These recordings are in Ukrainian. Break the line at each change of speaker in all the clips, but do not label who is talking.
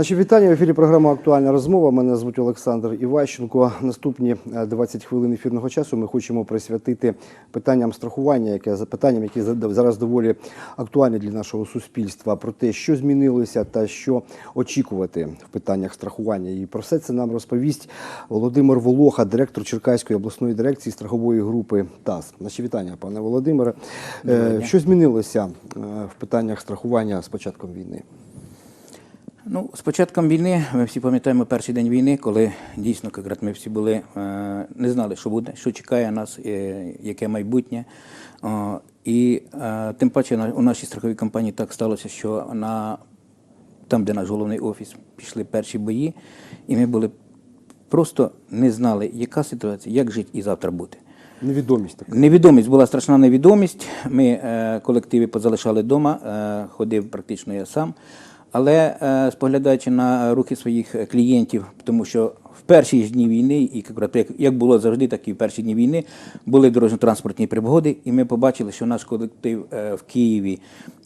Наші вітання в ефірі програма Актуальна розмова. Мене звуть Олександр Іващенко. Наступні е, 20 хвилин ефірного часу ми хочемо присвятити питанням страхування, яке питанням, які зараз доволі актуальні для нашого суспільства, про те, що змінилося та що очікувати в питаннях страхування. І про все це нам розповість Володимир Волоха, директор Черкаської обласної дирекції страхової групи ТАС. Наші вітання, пане Володимире. Е, Що змінилося е, в питаннях страхування з початком війни?
Ну, з початком війни, ми всі пам'ятаємо перший день війни, коли дійсно якраз ми всі були, е, не знали, що буде, що чекає нас, е, яке майбутнє. І е, тим паче у нашій страховій компанії так сталося, що на там, де наш головний офіс, пішли перші бої, і ми були просто не знали, яка ситуація, як жити і завтра бути.
Невідомість така.
Невідомість була страшна невідомість. Ми колективи позалишали вдома, ходив практично я сам. Але е, споглядаючи на рухи своїх клієнтів, тому що в перші ж дні війни, і як, було завжди, так і в перші дні війни, були дорожньо-транспортні пригоди, і ми побачили, що наш колектив е, в Києві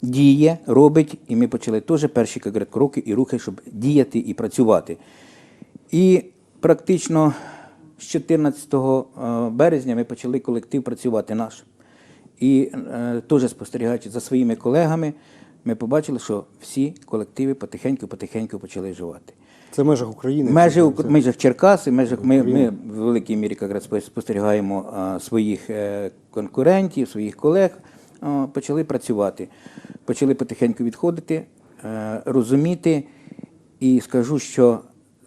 діє, робить, і ми почали теж перші кроки і рухи, щоб діяти і працювати. І практично з 14 е, березня ми почали колектив працювати наш. І теж спостерігаючи за своїми колегами, ми побачили, що всі колективи потихеньку-потихеньку почали живати.
Це в межах України.
Межі, Ук- межах Черкаси, межах ми, ми в великій мірі якраз спос- спостерігаємо а, своїх е, конкурентів, своїх колег, а, почали працювати, почали потихеньку відходити, е, розуміти. І скажу, що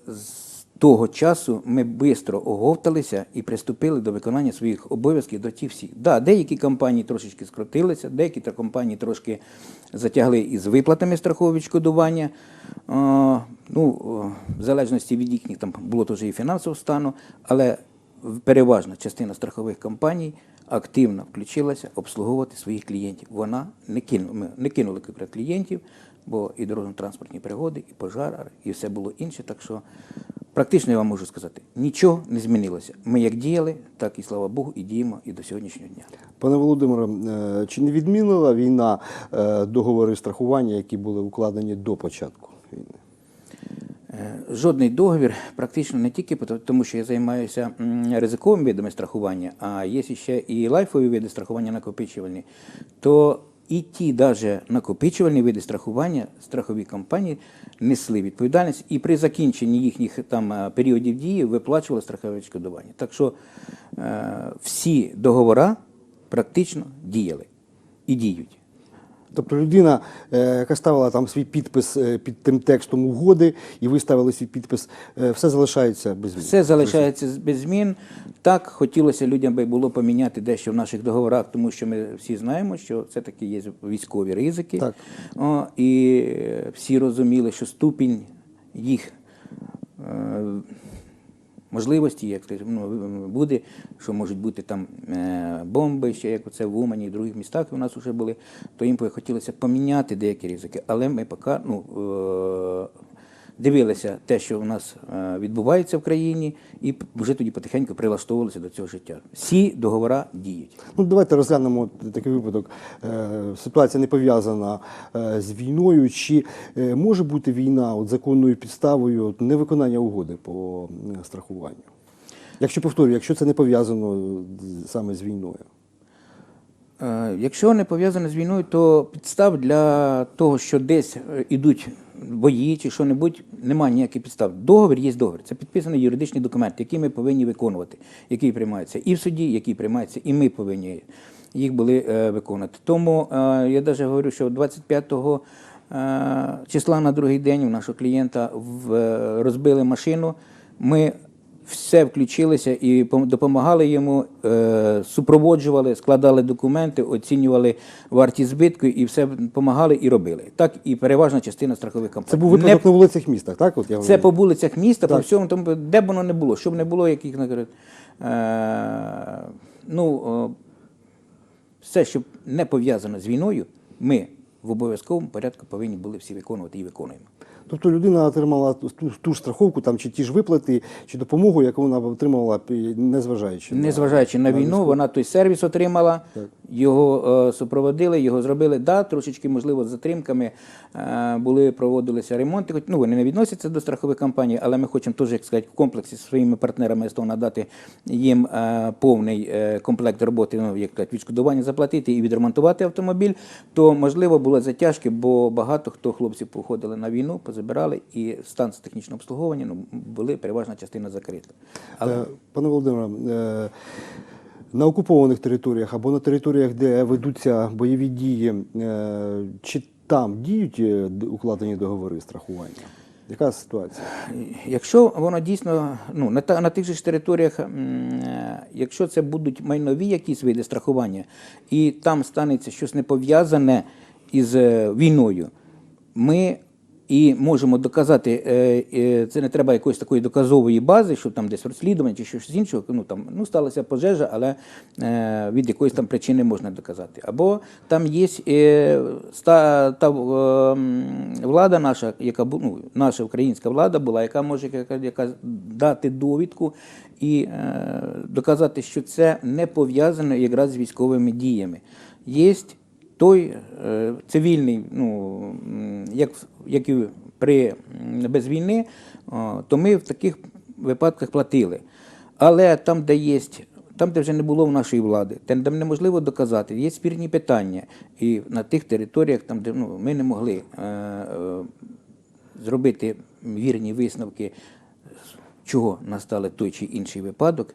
з того часу ми швидко оговталися і приступили до виконання своїх обов'язків до тих всіх. Да, деякі компанії трошечки скрутилися, деякі компанії трошки затягли із виплатами страхового відшкодування. Ну, в залежності від їхніх там було теж і фінансового стану, але переважна частина страхових компаній активно включилася обслуговувати своїх клієнтів. Вона не кинула, ми не кинули клієнтів, бо і дорожньо-транспортні пригоди, і пожар, і все було інше. Так що практично я вам можу сказати, нічого не змінилося. Ми як діяли, так і слава Богу, і діємо і до сьогоднішнього дня.
Пане Володимире, е, чи не відмінила війна е, договори страхування, які були укладені до початку війни?
Е, Жодний договір, практично не тільки тому, що я займаюся ризиковими видами страхування, а є ще і лайфові види страхування накопичувальні, то і ті даже накопичувальні види страхування страхові компанії несли відповідальність і при закінченні їхніх там е, періодів дії виплачували страхове відшкодування. Так що е, всі договори практично діяли і діють.
Тобто людина, е, яка ставила там свій підпис е, під тим текстом угоди, і ви ставили свій підпис, е, все залишається без змін.
Все залишається без змін. Так, хотілося людям би було поміняти дещо в наших договорах, тому що ми всі знаємо, що це таки є військові ризики.
Так.
О, і всі розуміли, що ступінь їх можливості, як ну, буде, що можуть бути там е, бомби, ще як це в Умані і других містах у нас вже були, то їм хотілося поміняти деякі ризики. Але ми поки ну, е, дивилися те, що в нас е, відбувається в країні, і вже тоді потихеньку прилаштовувалися до цього життя. Всі договори діють.
Ну, давайте розглянемо такий випадок. Е, Ситуація не пов'язана е, з війною. Чи може бути війна от, законною підставою от, невиконання угоди по страхуванню? Якщо повторюю, якщо це не пов'язано саме з війною.
Якщо не пов'язане з війною, то підстав для того, що десь ідуть бої чи що-небудь, немає ніяких підстав. Договір є договір. Це підписаний юридичний документ, який ми повинні виконувати, який приймається і в суді, який приймається, і ми повинні їх були е, виконувати. Тому е, я навіть говорю, що 25 е, числа на другий день у нашого клієнта в, розбили машину. Ми все включилися і допомагали йому, е, супроводжували, складали документи, оцінювали вартість збитку і все допомагали і робили. Так і переважна частина страхових компаній.
Це був випадок на вулицях міста, так? От я
Це по вулицях міста, по всьому тому, де б воно не було, щоб не було яких наприклад, е, ну, все, що не пов'язано з війною, ми в обов'язковому порядку повинні були всі виконувати і виконуємо.
Тобто людина отримала ту, ту ж страховку, там, чи ті ж виплати, чи допомогу, яку вона отримала, незважаючи на-
Незважаючи на війну, вона той сервіс отримала, Його е, супроводили, його зробили. Да, трошечки, можливо, з затримками е, були, проводилися ремонти. Ну, вони не відносяться до страхових компаній, але ми хочемо теж, як сказати, в комплексі зі своїми партнерами СТО надати їм е, повний е, комплект роботи, ну, як кажуть, відшкодування заплатити і відремонтувати автомобіль. То можливо були затяжки, бо багато хто хлопців походили на війну, позабирали, і станції технічного обслуговування ну, були переважна частина закрита. Але
Е, Пане Володимире, е, на окупованих територіях або на територіях, де ведуться бойові дії, е, чи там діють укладені договори страхування? Яка ситуація?
Якщо воно дійсно ну, на, та, на тих же ж територіях, якщо це будуть майнові якісь види страхування, і там станеться щось не пов'язане із війною, ми і можемо доказати, е, е, це не треба якоїсь такої доказової бази, що там десь розслідування чи щось іншого. Ну там ну сталася пожежа, але е, від якоїсь там причини можна доказати. Або там є та е, влада наша, яка ну, наша українська влада була, яка може яка, яка дати довідку і доказати, що це не пов'язано якраз з військовими діями. Є той е, цивільний, ну, як, як і при без війни, о, то ми в таких випадках платили. Але там, де є, там, де вже не було в нашої влади, там, де неможливо доказати, є спірні питання. І на тих територіях, там, де ну, ми не могли е, е, зробити вірні висновки, чого настали той чи інший випадок.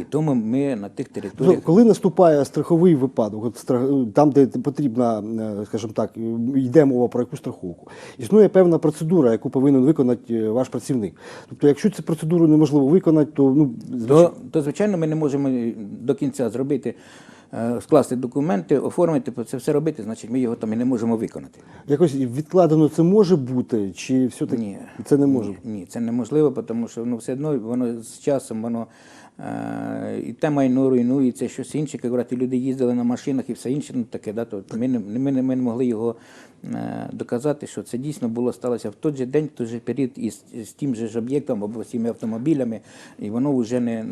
І тому ми на тих
Ну,
територіях.
коли наступає страховий випадок, от стра- там, де потрібна, е, скажімо так, йде мова про якусь страховку, існує певна процедура, яку повинен виконати е, ваш працівник. Тобто, якщо цю процедуру неможливо виконати, то ну
То, то, звичайно, ми не можемо до кінця зробити, е, скласти документи, оформити, це все робити, значить ми його там і не можемо виконати.
якось відкладено це може бути, чи все таки
Ні.
це не може?
Ні, ні, це неможливо, тому що ну, все одно воно з часом воно е, і те майно руйнується, щось інше. Як люди їздили на машинах і все інше, ну таке, да, то ми ми, ми не могли його е, доказати, що це дійсно було сталося в той же день, в той же період із, з тим же ж об'єктом або з тими автомобілями, і воно вже не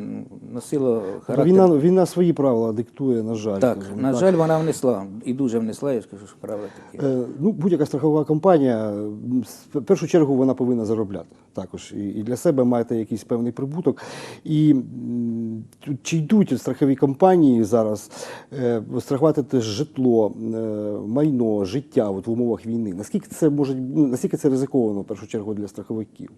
носило характер.
Війна, війна свої правила диктує, на жаль.
Так,
скажімо
на
так.
жаль, вона внесла і дуже внесла, я скажу, що правила такі.
Е, Ну, будь-яка страхова компанія, в першу чергу, вона повинна заробляти також. І, і для себе мати якийсь певний прибуток. І чи йдуть страхові компанії зараз е, страхувати житло, е, майно, життя от в умовах війни? Наскільки це може ну, наскільки це ризиковано в першу чергу для страховиків?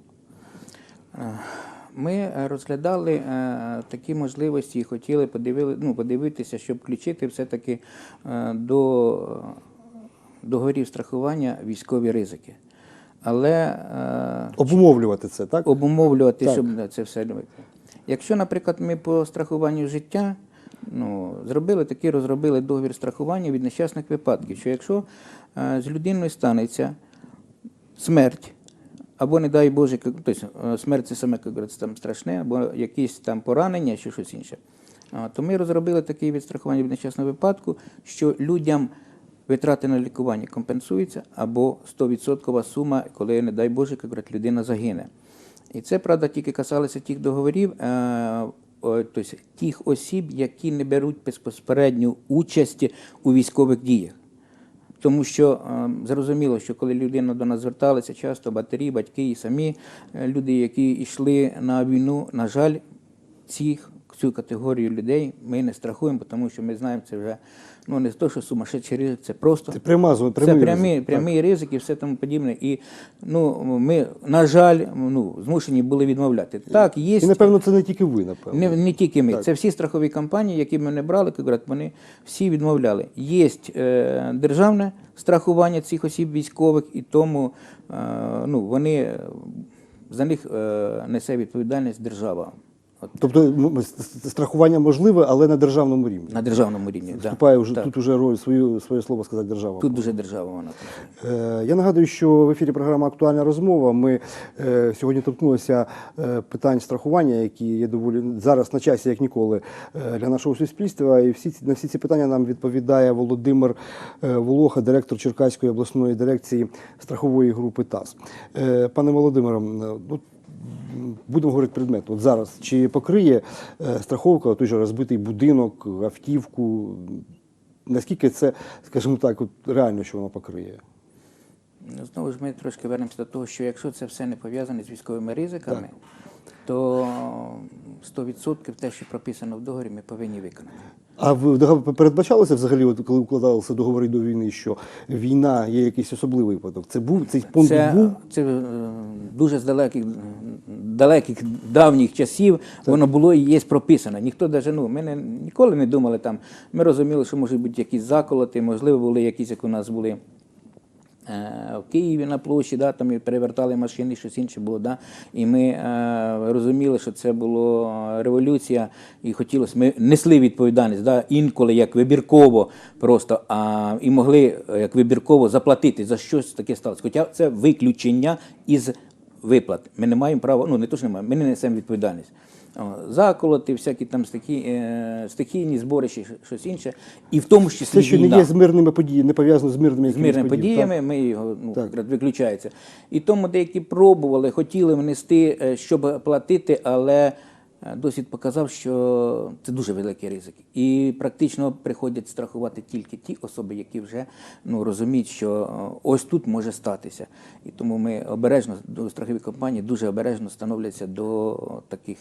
Ми е, розглядали е, такі можливості і хотіли подивили, ну, подивитися, щоб включити все-таки е, до договорів страхування військові ризики. Але е,
Обумовлювати це, так?
обумовлювати,
Так.
щоб це все робити. Якщо, наприклад, ми по страхуванню життя ну, зробили такий, розробили договір страхування від нещасних випадків, що якщо е, з людиною станеться смерть, або, не дай Боже, тобто, е, смерть це саме як говориться, там страшне, або якісь там поранення, чи щось інше, то ми розробили такий від страхування від нещасного випадку, що людям витрати на лікування компенсуються, або 100% сума, коли, не дай Боже, як говорять, людина загине. І це, правда, тільки касалося тих договорів, е, тобто тих осіб, які не беруть безпосередню участь у військових діях. Тому що е, зрозуміло, що коли людина до нас зверталася, часто батарі, батьки і самі е, люди, які йшли на війну, на жаль, цих, цю категорію людей ми не страхуємо, тому що ми знаємо, це вже ну не то, що сумасшедший ризик, це просто
Це пряма зо-
це прямі,
ризик, так.
прямий ризик і все тому подібне. І ну, ми, на жаль, ну, змушені були відмовляти. Так, є.
І напевно це не тільки ви, напевно.
Не, не тільки ми,
Так.
це всі страхові компанії, які ми не брали, як вони всі відмовляли. Є е, державне страхування цих осіб військових, і тому е, ну, вони за них е, несе відповідальність держава.
Тобто с- страхування можливе, але на державному рівні.
на державному рівні. Да.
Вступає вже
Так.
тут уже роль свою своє слово сказати держава.
Тут дуже держава вона.
Е, Я нагадую, що в ефірі програма Актуальна розмова. Ми е, сьогодні торкнулися е, питань страхування, які є доволі зараз на часі, як ніколи, е, для нашого суспільства. І всі на всі ці питання нам відповідає Володимир е, Волоха, директор Черкаської обласної дирекції страхової групи ТАС. Е, Пане Володимире, ну, будемо говорити предмет. От зараз чи покриє е, страховка той же розбитий будинок, автівку? наскільки це, скажімо так, от, реально, що воно покриє?
Ну, Знову ж ми трошки вернемося до того, що якщо це все не пов'язане з військовими ризиками, то 100% те, що прописано в договорі, ми повинні виконати.
А в передбачалося взагалі, от коли укладалися договори до війни, що війна є якийсь особливий випадок? Це був цей пункт
Це,
був?
це е, дуже з далеких, далеких давніх часів воно було і є прописано. Ніхто даже, ну, ми не, ніколи не думали там. Ми розуміли, що можуть бути якісь заколоти, можливо, були якісь, як у нас були. Е, В Києві на площі, да, там перевертали машини, щось інше було. Да, і ми е, розуміли, що це була революція, і хотілося, ми несли відповідальність да, інколи як вибірково просто, а, і могли е, як вибірково заплатити за щось таке сталося. Хоча це виключення із виплат. Ми не маємо права, ну не то, що не маємо, ми не несемо відповідальність. Заколоти, всякі там стихі, е, стихійні зборища, щось інше, і в тому числі
Це, що не є з мирними подіями, не пов'язано з мирними
з мирними подіями, ми його ну,
Так.
виключається. І тому деякі пробували, хотіли внести, е, щоб платити, але е, досвід показав, що це дуже великий ризик. І практично приходять страхувати тільки ті особи, які вже ну, розуміють, що ось тут може статися. І тому ми обережно до страхові компанії дуже обережно становляться до таких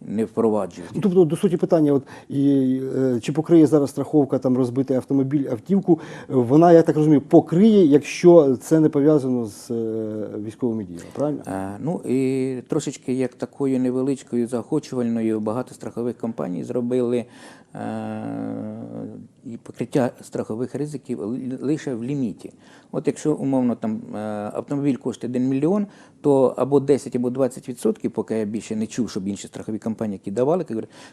не впроваджують.
Ну, Тобто, до суті питання, от, і, е, чи покриє зараз страховка там розбитий автомобіль, автівку, вона, я так розумію, покриє, якщо це не пов'язано з е, військовими діями, правильно?
Е, Ну і трошечки як такою невеличкою заохочувальною багато страхових компаній зробили і покриття страхових ризиків лише в ліміті. От якщо умовно там е, автомобіль коштує 1 мільйон, то або 10, або 20 відсотків, поки я більше не чув, щоб інші страхові компанії, які давали,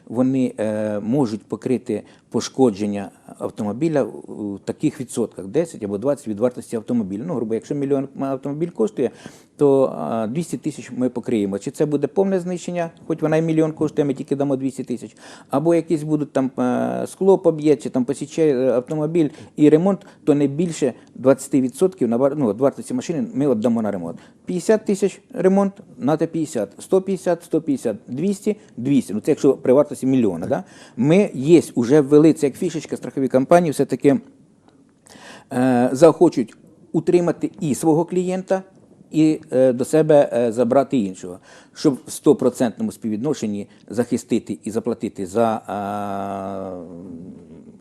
вони е, можуть покрити пошкодження автомобіля у таких відсотках 10 або 20 від вартості автомобіля. Ну, грубо, якщо мільйон автомобіль коштує, то 200 тисяч ми покриємо. Чи це буде повне знищення, хоч вона і мільйон коштує, ми тільки дамо 200 тисяч, або якісь будуть там е, скло поб'є, чи там посіче е, автомобіль і ремонт, то не більше 20% на ну, від вартості машини ми віддамо на ремонт. 50 тисяч ремонт, на 50, 150, 150, 200, 200. Ну це якщо при вартості мільйона. Да? Ми є, вже ввели це як фішечка страхові компанії, все-таки е, заохочують утримати і свого клієнта, і е, до себе е, забрати іншого, щоб в 100% співвідношенні захистити і заплатити за е,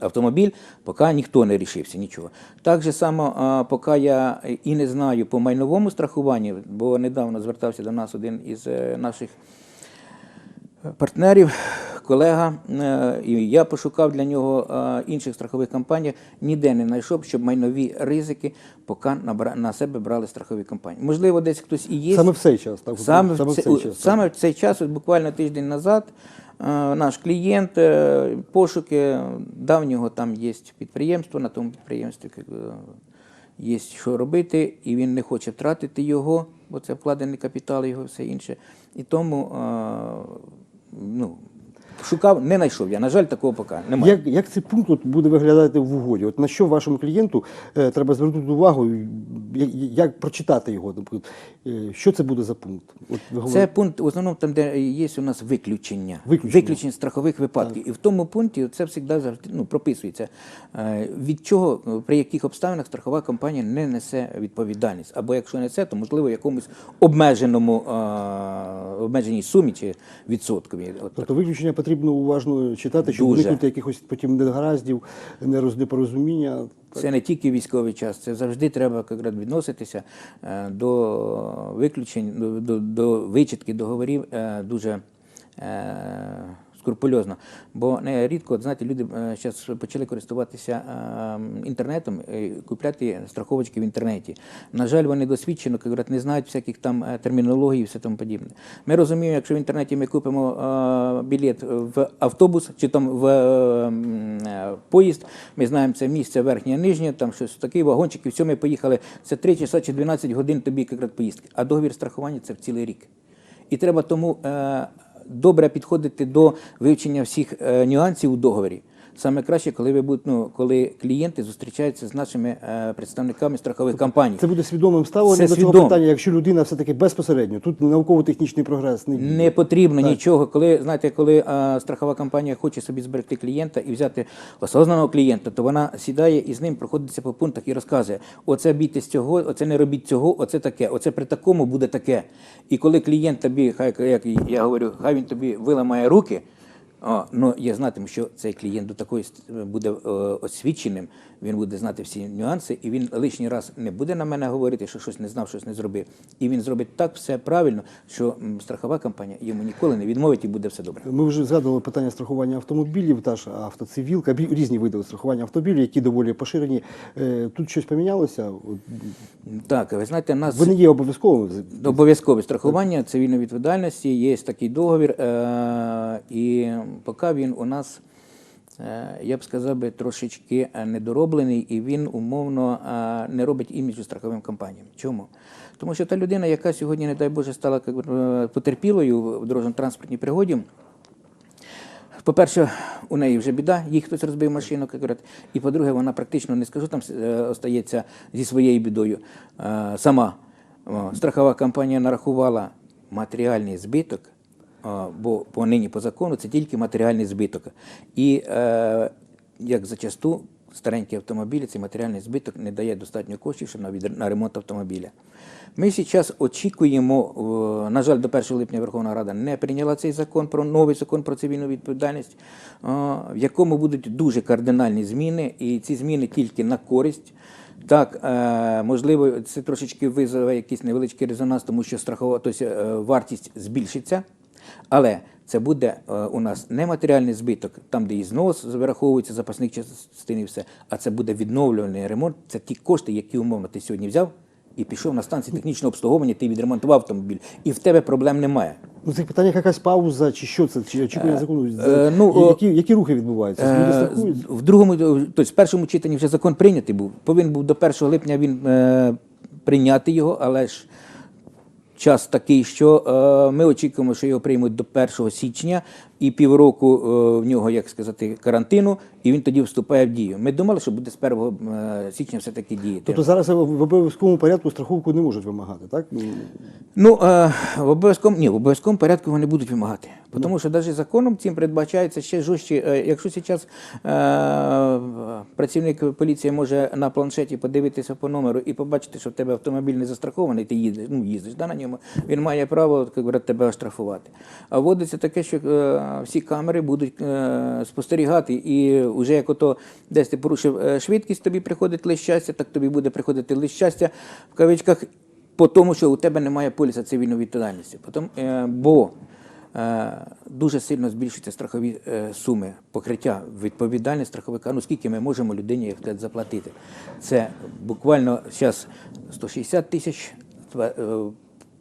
автомобіль, поки ніхто не рішився нічого. Так же само, поки я і не знаю по майновому страхуванню, бо недавно звертався до нас один із наших партнерів, колега, е, і я пошукав для нього е, інших страхових компаній, ніде не знайшов, щоб майнові ризики поки на себе брали страхові компанії. Можливо, десь хтось і є.
Саме в цей час, так?
Саме, в,
Саме в
цей,
цей час,
саме в цей час, от буквально тиждень назад, е, наш клієнт, пошуки, давнього там є підприємство, на тому підприємстві є що робити, і він не хоче втратити його, бо це вкладений капітал, його все інше. І тому е, ну, шукав, не знайшов я. На жаль, такого поки немає.
Як, як цей пункт от буде виглядати в угоді? От на що вашому клієнту е, треба звернути увагу, як, як прочитати його? Наприклад, е, що це буде за пункт? От ви
Це пункт, в основному там, де є у нас виключення,
Виключення.
страхових випадків. І в тому пункті це завжди завжди ну, прописується, е, від чого, е, при яких обставинах страхова компанія не несе відповідальність. Або якщо несе, то можливо в якомусь обмеженому е, обмеженій сумі чи відсоткові. От так.
тобто виключення потрібно уважно читати, щоб
Дуже.
уникнути якихось потім негараздів, непорозуміння.
Це не тільки військовий час, це завжди треба якраз відноситися е, до виключень, до, до, до вичитки договорів е, дуже е, скрупульозно. Бо не рідко, знаєте, люди зараз почали користуватися е, інтернетом, е, купляти страховочки в інтернеті. На жаль, вони досвідчено говорять, не знають всяких там е, термінологій і все тому подібне. Ми розуміємо, якщо в інтернеті ми купимо е, білет в автобус чи там в е, е, поїзд, ми знаємо це місце верхнє, нижнє, там щось такий вагончик, і все, ми поїхали. Це 3 часа чи 12 годин тобі якраз поїздки. А договір страхування це в цілий рік. І треба тому е, добре підходити до вивчення всіх е, нюансів у договорі. Саме краще, коли ви будете, ну, коли клієнти зустрічаються з нашими е, представниками страхових компаній.
Це буде свідомим ставленням
Це
до цього
свідомо.
питання, якщо людина все-таки безпосередньо. Тут науково-технічний прогрес не,
Не потрібно нічого. Коли знаєте, коли а, страхова компанія хоче собі зберегти клієнта і взяти осознаного клієнта, то вона сідає і з ним проходиться по пунктах і розказує: оце бійтесь цього, оце не робіть цього, оце таке, оце при такому буде таке. І коли клієнт тобі, хай як я говорю, хай він тобі виламає руки. Ну я знатиму, що цей клієнт до такої ст- буде е, освіченим, він буде знати всі нюанси, і він лишній раз не буде на мене говорити, що щось не знав, щось не зробив. І він зробить так все правильно, що страхова компанія йому ніколи не відмовить і буде все добре.
Ми вже згадували питання страхування автомобілів, та ж автоцивілка, різні види страхування автомобілів, які доволі поширені. Е, Тут щось помінялося?
Так, ви знаєте, нас
Ви не є обов'язковим.
Обов'язкове страхування цивільної відповідальності, є такий договір, е, і поки він у нас, е, я б сказав би, трошечки е, недороблений, і він умовно е, не робить іміджу страховим компаніям. Чому? Тому що та людина, яка сьогодні, не дай Боже, стала потерпілою в дорожньо-транспортній пригоді, по-перше, у неї вже біда, їй хтось розбив машину, як. І по-друге, вона практично не скажу, там остається зі своєю бідою сама. Страхова компанія нарахувала матеріальний збиток, бо по нині по закону це тільки матеріальний збиток. І е, як зачасту старенькі автомобілі, цей матеріальний збиток не дає достатньо коштів щоб на, ремонт автомобіля. Ми зараз очікуємо, на жаль, до 1 липня Верховна Рада не прийняла цей закон про новий закон про цивільну відповідальність, в якому будуть дуже кардинальні зміни, і ці зміни тільки на користь. Так, е, можливо, це трошечки визове якийсь невеличкий резонанс, тому що страхова, тобто, е, вартість збільшиться. Але це буде е, у нас не матеріальний збиток, там, де і знос вираховується запасних частин і все, а це буде відновлювальний ремонт. Це ті кошти, які умовно ти сьогодні взяв і пішов на станцію технічного обслуговування, ти відремонтував автомобіль, і в тебе проблем немає.
Ну, це питання якась пауза, чи що це, чи очікування закону?
е, ну,
які, які рухи відбуваються? Люди
Е. В другому, тобто в першому читанні вже закон прийнятий був. Повинен був до 1 липня він е, прийняти його, але ж час такий, що е, ми очікуємо, що його приймуть до 1 січня і півроку е, в нього, як сказати, карантину, і він тоді вступає в дію. Ми думали, що буде з 1 е, січня все-таки діяти.
Тобто зараз в обов'язковому порядку страховку не можуть вимагати, так?
Ну, е, в обов'язковому ні, в обов'язковому порядку вони будуть вимагати. Тому що навіть законом цим передбачається ще жорстче. Якщо зараз е, працівник поліції може на планшеті подивитися по номеру і побачити, що в тебе автомобіль не застрахований, ти їздиш, ну, їздиш да, на ньому, він має право як тебе оштрафувати. А вводиться таке, що е, всі камери будуть е, спостерігати, і вже як ото десь ти порушив е, швидкість, тобі приходить лист щастя, так тобі буде приходити лист щастя в кавичках по тому, що у тебе немає поліса цивільної відповідальності. Потім, е, бо дуже сильно збільшуються страхові суми покриття відповідальність страховика. Ну скільки ми можемо людині як заплатити? Це буквально зараз 160 тисяч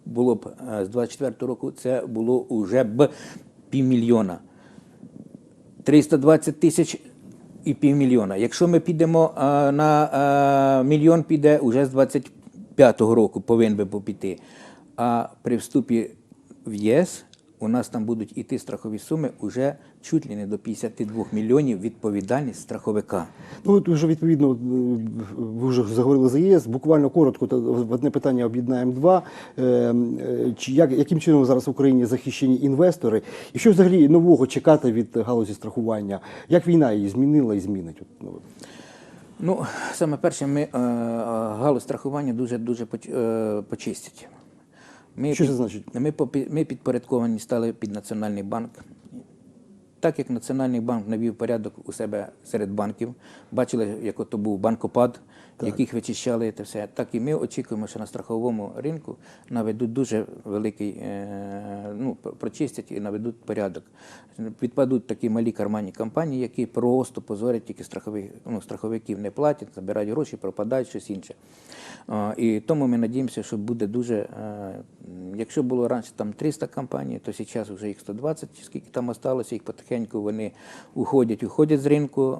було б з 24 року. Це було вже б півмільйона. 320 тисяч і півмільйона. Якщо ми підемо а, на а, мільйон, піде уже з 25-го року, повинен би піти. А при вступі в ЄС у нас там будуть іти страхові суми уже чуть ли не до 52 мільйонів відповідальність страховика.
Ну, от вже відповідно, е, ви вже заговорили за ЄС. Буквально коротко в одне питання об'єднаємо два. Е, е, Чи як яким чином зараз в Україні захищені інвестори? І що взагалі нового чекати від галузі страхування? Як війна її змінила і змінить? Ну,
Ну, саме перше, ми галузь страхування дуже дуже поч- почистять. Ми
Що це значить?
Ми, ми підпорядковані стали під Національний банк. Так як Національний банк навів порядок у себе серед банків, бачили, як ото був банкопад, яких вичищали це все. Так і ми очікуємо, що на страховому ринку наведуть дуже великий, е, ну, прочистять і наведуть порядок. Відпадуть такі малі карманні компанії, які просто позорять тільки страхових, ну, страховиків не платять, забирають гроші, пропадають щось інше. І тому ми надіємося, що буде дуже. е, Якщо було раніше там 300 компаній, то зараз вже їх 120, чи скільки там осталося, їх потихеньку потихеньку вони уходять, уходять з ринку.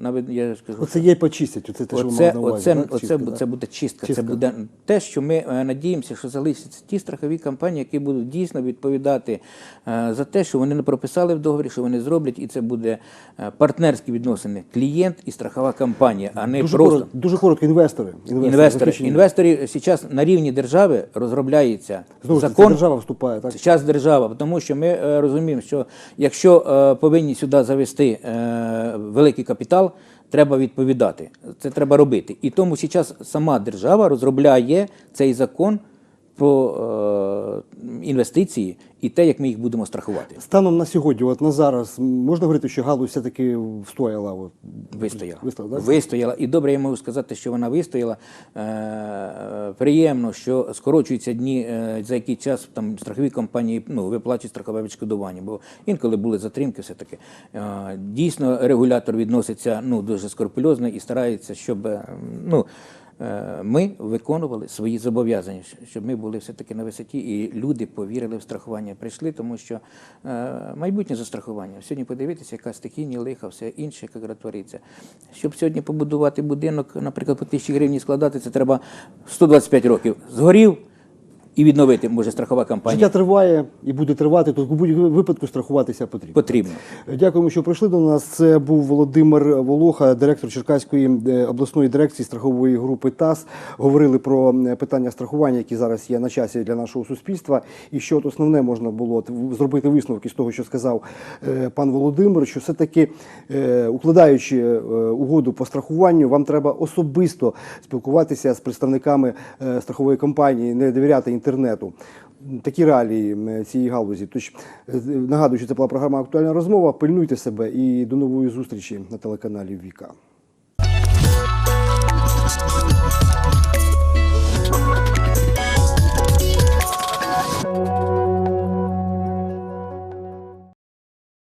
Навіть я ж кажу,
Оце є почистять, оце те, що
Оце,
увазі.
оце,
так?
оце,
Чистка,
це буде чистка.
Чистка.
Це буде те, що ми е, надіємося, що залишаться ті страхові компанії, які будуть дійсно відповідати е, за те, що вони не прописали в договорі, що вони зроблять, і це буде е, партнерські відносини клієнт і страхова компанія, а не
Дуже,
просто
коротко, дуже коротко, інвестори.
інвестори.
захищені.
Інвестори зараз на рівні держави розробляється
Знову
закон.
держава вступає, так?
Час держава, тому що ми розуміємо, що якщо повинні сюди завести е, великий капітал, треба відповідати. Це треба робити. І тому зараз сама держава розробляє цей закон про е, інвестиції і те, як ми їх будемо страхувати.
Станом на сьогодні, от на зараз, можна говорити, що галузь все-таки встояла? От,
Вистояла.
Вистояла, так?
Вистояла. І добре, я можу сказати, що вона вистояла. Е, приємно, що скорочуються дні, е, за який час там страхові компанії ну, виплачують страхове відшкодування. Бо інколи були затримки, все таки. Е, дійсно, регулятор відноситься ну, дуже скрупульозно і старається, щоб ну, ми виконували свої зобов'язання, щоб ми були все-таки на висоті, і люди повірили в страхування. Прийшли, тому що е, майбутнє застрахування. Сьогодні подивитися, яка стихійні лиха, все інше, як твориться. Щоб сьогодні побудувати будинок, наприклад, по тисячі гривень складати, це треба 125 років. Згорів і відновити може страхова компанія.
Життя триває і буде тривати, то в будь-якому випадку страхуватися потрібно.
Потрібно.
Дякуємо, що прийшли до нас. Це був Володимир Волоха, директор Черкаської е, обласної дирекції страхової групи ТАС. Говорили про е, питання страхування, які зараз є на часі для нашого суспільства. І що от основне можна було зробити висновки з того, що сказав е, пан Володимир, що все-таки е, укладаючи угоду по страхуванню, вам треба особисто спілкуватися з представниками страхової компанії, не довіряти інтернету. Такі реалії цієї галузі. Тож е, нагадую, що це була програма Актуальна розмова. Пильнуйте себе і до нової зустрічі на телеканалі Віка.